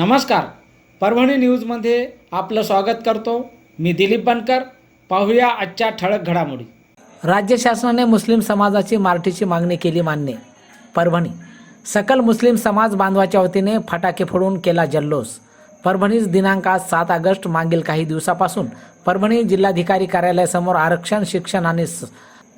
नमस्कार. परभणी न्यूजमध्ये आपलं स्वागत करतो. मी दिलीप बनकर. पाहूया आजच्या ठळक घडामोडी. राज्य शासनाने मुस्लिम समाजाची मार्टीची मागणी केली मान्य. परभणी. सकल मुस्लिम समाज बांधवाच्या वतीने फटाके फोडून केला जल्लोष. परभणीच दिनांक आज सात ऑगस्ट मागील काही दिवसापासून परभणी जिल्हाधिकारी कार्यालयासमोर आरक्षण शिक्षण आणि स-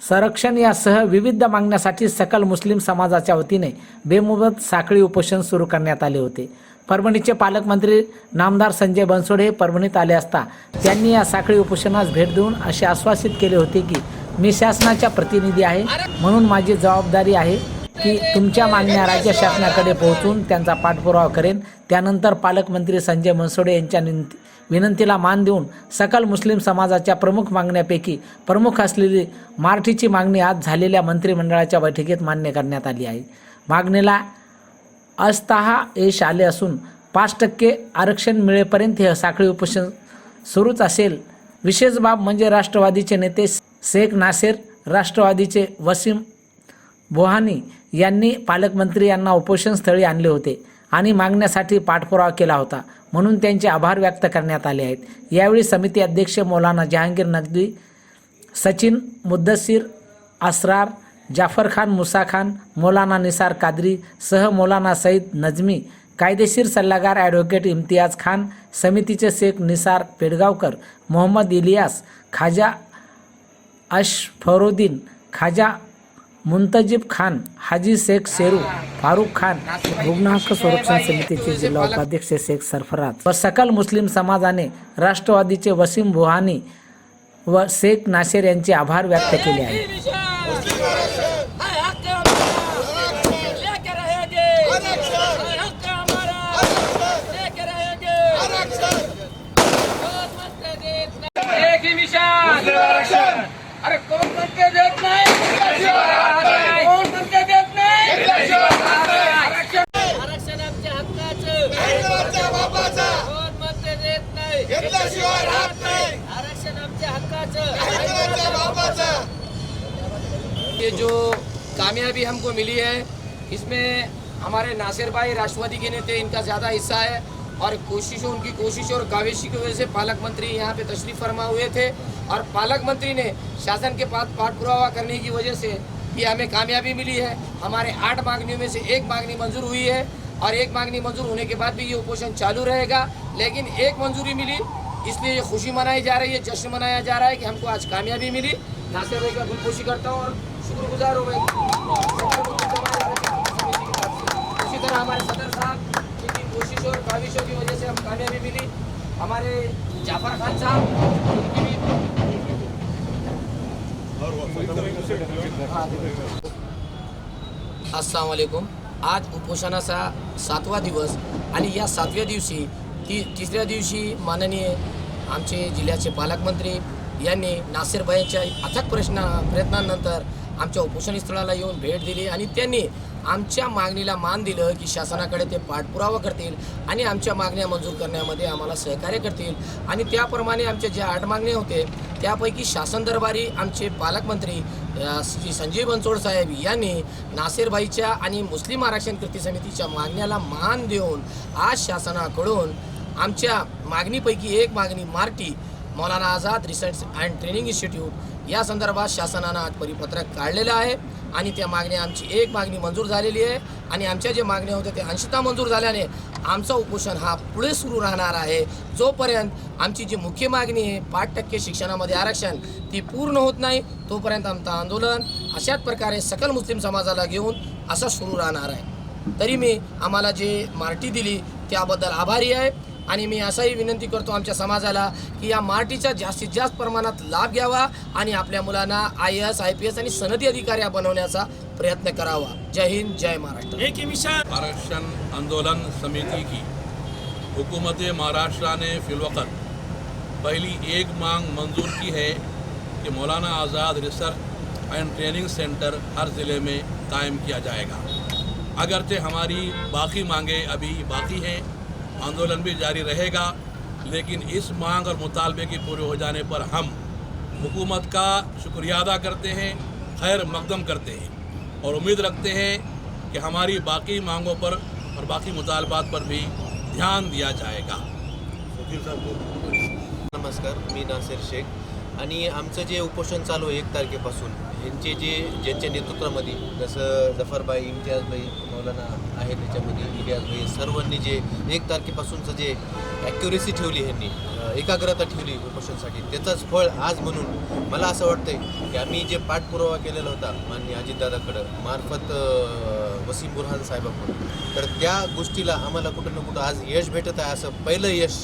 संरक्षण यासह विविध मागण्यासाठी सकल मुस्लिम समाजाच्या वतीने बेमुदत साखळी उपोषण सुरू करण्यात आले होते. परभणीचे पालकमंत्री नामदार संजय बनसोडे हे परभणीत आले असता त्यांनी या साखळी उपोषणास भेट देऊन असे आश्वासित केले होते की मी शासनाच्या प्रतिनिधी आहे. म्हणून माझी जबाबदारी आहे की तुमच्या मागण्या राज्य शासनाकडे पोहोचून त्यांचा पाठपुरावा करेन. त्यानंतर पालकमंत्री संजय बनसोडे यांच्या विनंतीला मान देऊन सकल मुस्लिम समाजाच्या प्रमुख मागण्यापैकी प्रमुख असलेली मराठीची मागणी आज झालेल्या मंत्रिमंडळाच्या बैठकीत मान्य करण्यात आली आहे. मागणीला अस्तहा यश आले असून पाच टक्के आरक्षण मिळेपर्यंत हे साखळी उपोषण सुरूच असेल. विशेष बाब म्हणजे राष्ट्रवादीचे नेते शेख नासेर राष्ट्रवादीचे वसीम बोहानी यांनी पालकमंत्री यांना उपोषणस्थळी आणले होते आणि मागण्यासाठी पाठपुरावा केला होता. म्हणून त्यांचे आभार व्यक्त करण्यात आले आहेत. यावेळी समिती अध्यक्ष मौलाना जहांगीर नगदी सचिन मुद्दसीर असरार जाफर खान मुसा खान मौलाना निसार कादरी सह मौलाना सईद नजमी कायदेशीर सल्लागार ॲडव्होकेट इम्तियाज खान समितीचे शेख निसार पेडगावकर मोहम्मद इलियास खाजा अशफरुद्दीन खाजा मुंतजिब खान हाजी शेख शेरू फारूक खान रुग्ण हक्क संरक्षण समितीचे जिल्हा उपाध्यक्ष शेख सरफराज व सकल मुस्लिम समाजाने राष्ट्रवादीचे वसीम बुहानी व शेख नासेर यांचे आभार व्यक्त केले आहेत. देत नाही आरक्षण आमच्या हक्काचं। ये जो कामयाबी हमको मिली है इसमें हमारे नासिर भाई राष्ट्रवादी के नेता इनका ज़्यादा हिस्सा है और कोशिशों उनकी कोशिश और काविशी की वजह से पालक मंत्री यहाँ पे तशरीफ़ फरमा हुए थे और पालक मंत्री ने शासन के पास पाठ पुरावा करने की वजह से ये हमें कामयाबी मिली है। हमारे आठ मांगनियों में से एक मांगनी मंजूर हुई है। और एक मांगनी मंजूर होने के बाद भी ये उपोषण चालू रहेगा। लेकिन एक मंजूरी मिली इसलिए ये खुशी मनाई जा रही है जश्न मनाया जा रहा है कि हमको आज कामयाबी मिली। नासिर भाई का दिलखुशी करता हूँ और शुक्रगुजार हूँ मैं। उसी तरह हमारे सदर साहब की कोशिश और काविशों की वजह से हम कामयाबी मिली। हमारे जाफ़र खान साहब उनकी भी अस्सलाम वालेकुम। आज उपोषणाचा सातवा दिवस आणि या सातव्या दिवशी ती तिसऱ्या दिवशी माननीय आमचे जिल्ह्याचे पालकमंत्री यांनी नासिरबाईंच्या अथक प्रश्न प्रयत्नानंतर आमच्या उपोषण स्थळाला येऊन भेट दिली आणि त्यांनी आमच्या मागणीला मान दिलं की शासनाकडे ते पाठपुरावा करतील आणि आमच्या मागण्या मंजूर करण्यामध्ये आम्हाला सहकार्य करतील. आणि त्याप्रमाणे आमच्या ज्या आठ मागण्या होते त्यापैकी शासन दरबारी आमचे पालकमंत्री श्री संजय बनसोड साहेब यांनी नासिरबाईच्या आणि मुस्लिम आरक्षण कृती समितीच्या मागण्याला मान देऊन आज शासनाकडून आमच्या मागणीपैकी एक मागणी MARTI Maulana Azad research and training institute या संदर्भात शासनानं आज परिपत्रक काढलेलं आहे आणि त्या मागण्या आमची एक मागणी मंजूर झालेली आहे आणि आमच्या जे मागण्या होत्या ते अंशतः मंजूर झाल्याने आमचा उपोषण हा पुढे सुरू राहणार आहे. जोपर्यंत आमची जी मुख्य मागणी आहे पाच टक्के शिक्षणामध्ये आरक्षण ती पूर्ण होत नाही तोपर्यंत आमचं आंदोलन अशाच प्रकारे सकल मुस्लिम समाजाला घेऊन असं सुरू राहणार आहे. तरी मी आम्हाला जे मार्टी दिली त्याबद्दल आभारी आहे. आणि मी असंही विनंती करतो आमच्या समाजाला की या मार्टीचा जास्तीत जास्त प्रमाणात लाभ घ्यावा आणि आपल्या मुलांना I S I P S आणि सनदी अधिकारी बनवण्याचा प्रयत्न करावा. जय हिंद जय महाराष्ट्र. आरक्षण आंदोलन समिति की हुकूमत महाराष्ट्र ने फिलवक़त पहली एक मांग मंजूर की है कि Maulana Azad research and training centre हर ज़िले में कायम किया जाएगा। अगरचे हमारी बाकी मांगे अभी बाकी हैं। आंदोलन भी जारी रहेगा, लेकिन इस मांग और मुतालबे के पूरे हो जाने पर हम हुकूमत का शुक्रिया अदा करते हैं, खैर मकदम करते हैं और उम्मीद रखते हैं कि हमारी बाकी मांगों पर और बाकी मुतालबात पर भी ध्यान दिया जाएगा। नमस्कार मीना सिर शेख। आणि आमचं जे उपोषण चालू आहे एक तारखेपासून यांचे जे ज्यांच्या नेतृत्वामध्ये जसं जफरबाई इम्तियाजबाई मौलाना आहे त्याच्यामध्ये इम्तियाजबाई सर्वांनी जे एक तारखेपासूनचं जे ॲक्युरेसी ठेवली ह्यांनी एकाग्रता ठेवली उपोषणासाठी त्याचंच फळ आज म्हणून मला असं वाटतंय की आम्ही जे पाठपुरावा केलेला होता माननीय अजितदादाकडं मार्फत वसीम बुरहान साहेबाकडून तर त्या गोष्टीला आम्हाला कुठं ना कुठं आज यश भेटत आहे असं पहिलं यश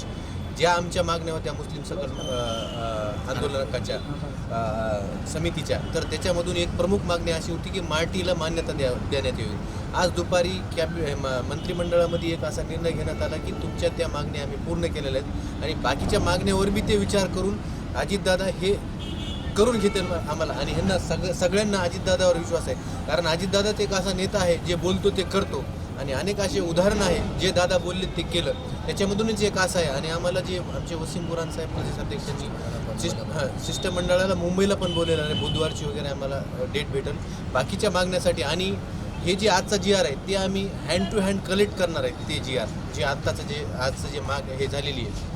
ज्या आमच्या मागण्या होत्या मुस्लिम सकल आंदोलकाच्या समितीच्या तर त्याच्यामधून एक प्रमुख मागणी अशी होती की मार्टीला मान्यता द्या देण्यात यावी आज दुपारी कॅबि म- मंत्रिमंडळामध्ये एक असा निर्णय घेण्यात आला की तुमच्या त्या मागण्या आम्ही पूर्ण केलेल्या आहेत आणि बाकीच्या मागण्यावर बी ते विचार करून अजितदादा हे करून घेतील आम्हाला आणि ह्यांना सग सगळ्यांना अजितदादावर विश्वास आहे. कारण अजितदादाच एक असा नेता आहे जे बोलतो ते करतो. आणि अनेक असे उदाहरणं आहे जे दादा बोलले ते केलं. त्याच्यामधूनच एक असं आहे. आणि आम्हाला जे आमचे वसीम बुरान साहेब प्रदेश अध्यक्षांनी शिष्ट हां शिष्टमंडळाला मुंबईला पण बोललेलं आहे. बुधवारची वगैरे आम्हाला डेट भेटेल. बाकीच्या मागण्यासाठी आणि हे जे आजचा जी आर आहे ते आम्ही हँड टू हँड कलेक्ट करणार आहे ते जी आर जे आत्ताचं जे आजचं जे माग हे झालेली आहे.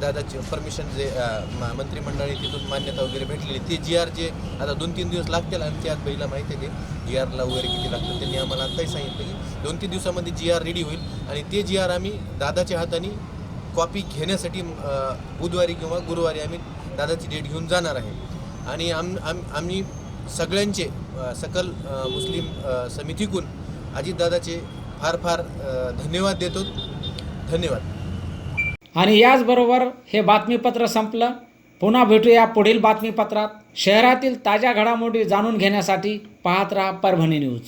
दादाची. परमिशन जे अ, म- मंत्रिमंडळाने तिथून मान्यता वगैरे भेटलेली ते जी आर जे आता दोन तीन दिवस लागतील आणि त्यात पहिला माहिती आहे की जी आरला वगैरे किती लागतं त्यांनी आम्हाला आत्ताही सांगितलं की दोन तीन दिवसामध्ये जी आर रेडी होईल. आणि ते जी आर आम्ही दादाच्या हाताने कॉपी घेण्यासाठी बुधवारी किंवा गुरुवारी आम्ही दादाची डेट घेऊन जाणार आहे. आणि आम आम आम्ही सगळ्यांचे सकल मुस्लिम समितीकून अजितदादाचे फार फार धन्यवाद देतो. धन्यवाद. आणि याचबरोबर हे बातमीपत्र संपलं. पुन्हा भेटूया पुढील बातमीपत्रात. शहरातील ताज्या घडामोडी जाणून घेण्यासाठी पाहत राहा परभणी न्यूज.